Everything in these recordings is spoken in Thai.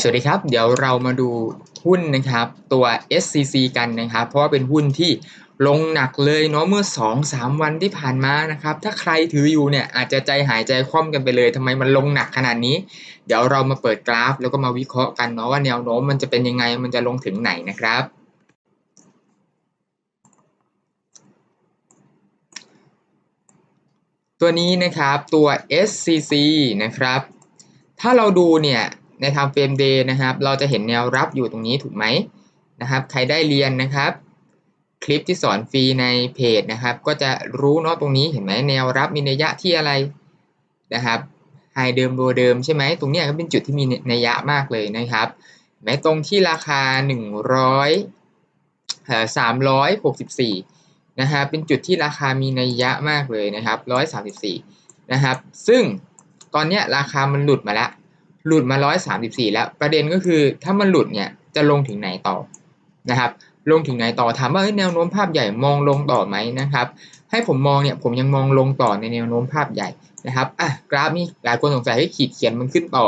สวัสดีครับ เดี๋ยวเรามาดูหุ้นนะครับ ตัว SCC กันนะครับ เพราะว่าเป็นหุ้นที่ลงหนักเลยเนาะเมื่อ 2-3 วันที่ผ่านมานะครับ ถ้าใครถืออยู่เนี่ยอาจจะใจหายใจคว่ำกันไปเลยทำไมมันลงหนักขนาดนี้ เดี๋ยวเรามาเปิดกราฟ แล้วก็มาวิเคราะห์กันเนาะว่าแนวโน้มมันจะเป็นยังไงมันจะลงถึงไหนนะครับตัวนี้นะครับตัว SCC นะครับ ถ้าเราดูเนี่ย ในทางเฟรมเดย์นะครับ เราจะเห็นแนวรับอยู่ตรงนี้ถูกไหมนะครับ ใครได้เรียนนะครับ คลิปที่สอนฟรีในเพจนะครับ ก็จะรู้เนาะตรงนี้เห็นไหมแนวรับมีนัยยะที่อะไรนะครับไฮเดิมโลเดิมใช่ไหมตรงนี้ก็เป็นจุดที่มีนัยยะมากเลยนะครับแม้ตรงที่ราคา 100เอ่อ364นะครับเป็นจุดที่ราคามีนัยยะมากเลยนะครับ134นะครับ ซึ่งตอนนี้ราคามันหลุดมาแล้ว หลุดมา 134 แล้ว ประเด็นก็คือถ้ามันหลุดเนี่ยจะลงถึงไหนต่อนะครับ ลงถึงไหนต่อถามว่าแนวโน้มภาพใหญ่มองลงต่อไหมนะครับ ให้ผมมองเนี่ยผมยังมองลงต่อในแนวโน้มภาพใหญ่นะครับอะกราฟนี้หลายคนสงสัยให้ขีดเขียนมันขึ้นต่อ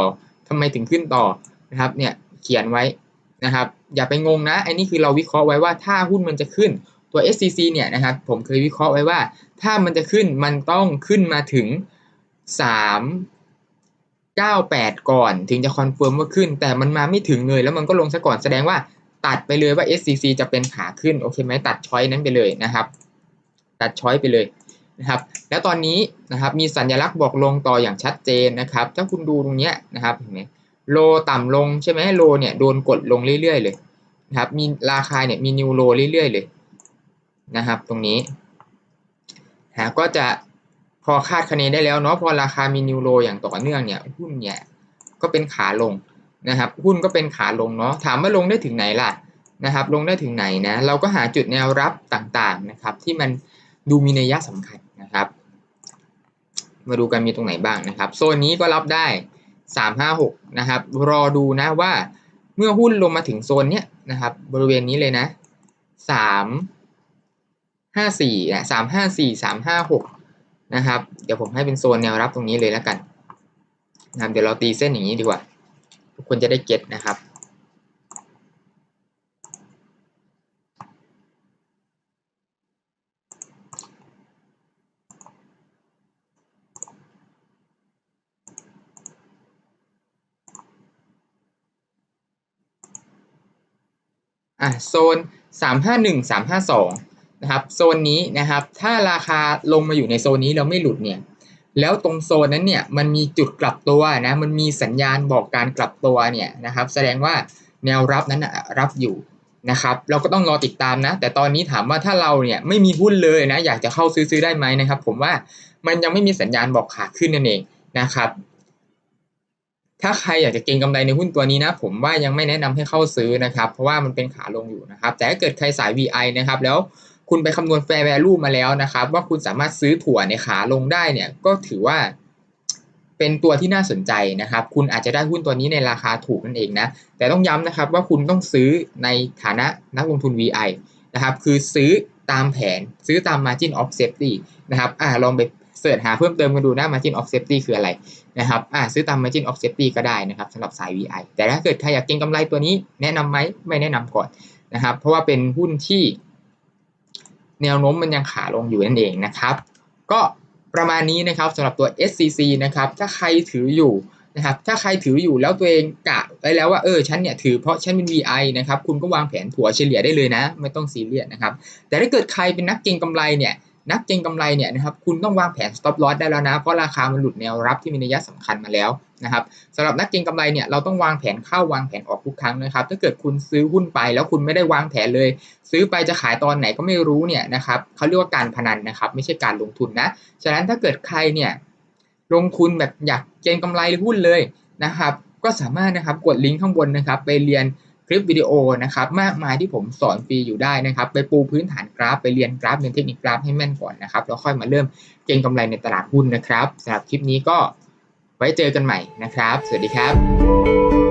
ทำไมถึงขึ้นต่อนะครับเนี่ยเขียนไว้นะครับ อย่าไปงงนะอันนี้คือเราวิเคราะห์ไว้ว่าถ้าหุ้นมันจะขึ้นตัว SCC เนี่ยนะครับผมเคยวิเคราะห์ไว้ว่า ถ้ามันจะขึ้นมันต้องขึ้นมาถึง3 98ก่อนถึงจะคอนเฟิร์มว่าขึ้น แต่มันมาไม่ถึงเลยแล้วมันก็ลงซะก่อนแสดงว่าตัดไปเลยว่า SCC จะเป็นขาขึ้นโอเคไหมตัดช้อยนั้นไปเลยนะครับ ตัดช้อยไปเลยนะครับ แล้วตอนนี้นะครับมีสัญลักษณ์บอกลงต่ออย่างชัดเจนนะครับ ถ้าคุณดูตรงเนี้ยนะครับเห็นไหมโลต่ำลงใช่ไหมโลเนี่ยโดนกดลงเรื่อยๆเลยนะครับ มีราคาเนี่ยมีนิวโลเรื่อยๆเลยนะครับ ตรงนี้หาก็จะ พอคาดคะเนได้แล้วเนาะพอราคามีนิวโรอย่างต่อเนื่องเนี่ยหุ้นเนี่ยก็เป็นขาลงนะครับหุ้นก็เป็นขาลงเนาะถามว่าลงได้ถึงไหนล่ะนะครับลงได้ถึงไหนนะเราก็หาจุดแนวรับต่างๆนะครับที่มันดูมีนัยยะสำคัญนะครับ มาดูกันมีตรงไหนบ้างนะครับ โซนนี้ก็รับได้ 356นะครับรอดูนะว่าเมื่อหุ้นลงมาถึงโซนเนี้ยนะครับบริเวณนี้เลยนะ 3 54นะ354 356 นะครับ เดี๋ยวผมให้เป็นโซนแนวรับตรงนี้เลยแล้วกันนะครับเดี๋ยวเราตีเส้นอย่างนี้ดีกว่า ทุกคนจะได้เก็ตนะครับ อะโซน 351 352 นะครับโซนนี้นะครับถ้าราคาลงมาอยู่ในโซนนี้เราไม่หลุดเนี่ยแล้วตรงโซนนั้นเนี่ยมันมีจุดกลับตัวนะมันมีสัญญาณบอกการกลับตัวเนี่ยนะครับแสดงว่าแนวรับนั้นรับอยู่นะครับเราก็ต้องรอติดตามนะ แต่ตอนนี้ถามว่าถ้าเราเนี่ยไม่มีหุ้นเลยนะอยากจะเข้าซื้อซื้อได้ไหมนะครับ ผมว่ามันยังไม่มีสัญญาณบอกขาขึ้นนั่นเองนะครับ ถ้าใครอยากจะเก็งกำไรในหุ้นตัวนี้นะ ผมว่ายังไม่แนะนำให้เข้าซื้อนะครับ เพราะว่ามันเป็นขาลงอยู่นะครับ แต่ถ้าเกิดใครสาย VI นะครับแล้ว คุณไปคำนวณ fair value มาแล้วนะครับ ว่าคุณสามารถซื้อถั่วในขาลงได้เนี่ยก็ถือว่าเป็นตัวที่น่าสนใจนะครับ คุณอาจจะได้หุ้นตัวนี้ในราคาถูกนั่นเองนะ แต่ต้องย้ำนะครับว่าคุณต้องซื้อในฐานะนักลงทุน VI นะครับ คือซื้อตามแผน ซื้อตาม margin of safety นะครับอ่าลองไปเสิร์ชหาเพิ่มเติมกันดูนะ margin of safety คืออะไรนะครับอ่าซื้อตาม margin of safety ก็ได้นะครับสำหรับสาย VI แต่ถ้าเกิดใครอยากเก็งกำไรตัวนี้แนะนำไหมไม่แนะนำก่อนนะครับ เพราะว่าเป็นหุ้นที่ แนวโน้มมันยังขาลงอยู่นั่นเองนะครับ ก็ประมาณนี้นะครับสำหรับตัว SCC นะครับถ้าใครถืออยู่นะครับถ้าใครถืออยู่แล้วตัวเองกะไว้แล้วว่าเออฉันเนี่ยถือเพราะฉันเป็น VI นะครับคุณก็วางแผนถัวเฉลี่ยได้เลยนะ ไม่ต้องซีเรียสนะครับแต่ถ้าเกิดใครเป็นนักเก็งกำไรเนี่ย นักเก็งกำไรเนี่ยนะครับคุณต้องวางแผน stop loss ได้แล้วนะ เพราะราคามันหลุดแนวรับที่มีนัยสำคัญมาแล้วนะครับสำหรับนักเก็งกำไรเนี่ยเราต้องวางแผนเข้าวางแผนออกทุกครั้งนะครับ ถ้าเกิดคุณซื้อหุ้นไปแล้วคุณไม่ได้วางแผนเลย ซื้อไปจะขายตอนไหนก็ไม่รู้เนี่ยนะครับเขาเรียกว่าการพนันนะครับไม่ใช่การลงทุนนะฉะนั้นถ้าเกิดใครเนี่ยลงทุนแบบอยากเก็งกำไรหุ้นเลยนะครับ ก็สามารถนะครับกดลิงก์ข้างบนนะครับ ไปเรียน ลิปวิดีโอนะครับมากมายที่ผมสอนฟรีอยู่ได้นะครับ ไปปูพื้นฐานกราฟไปเรียนกราฟเรียนเทคนิคกราฟให้แม่นก่อนนะครับแล้วค่อยมาเริ่มเก็งกำไรในตลาดหุ้นนะครับสำหรับคลิปนี้ก็ไว้เจอกันใหม่นะครับ สวัสดีครับ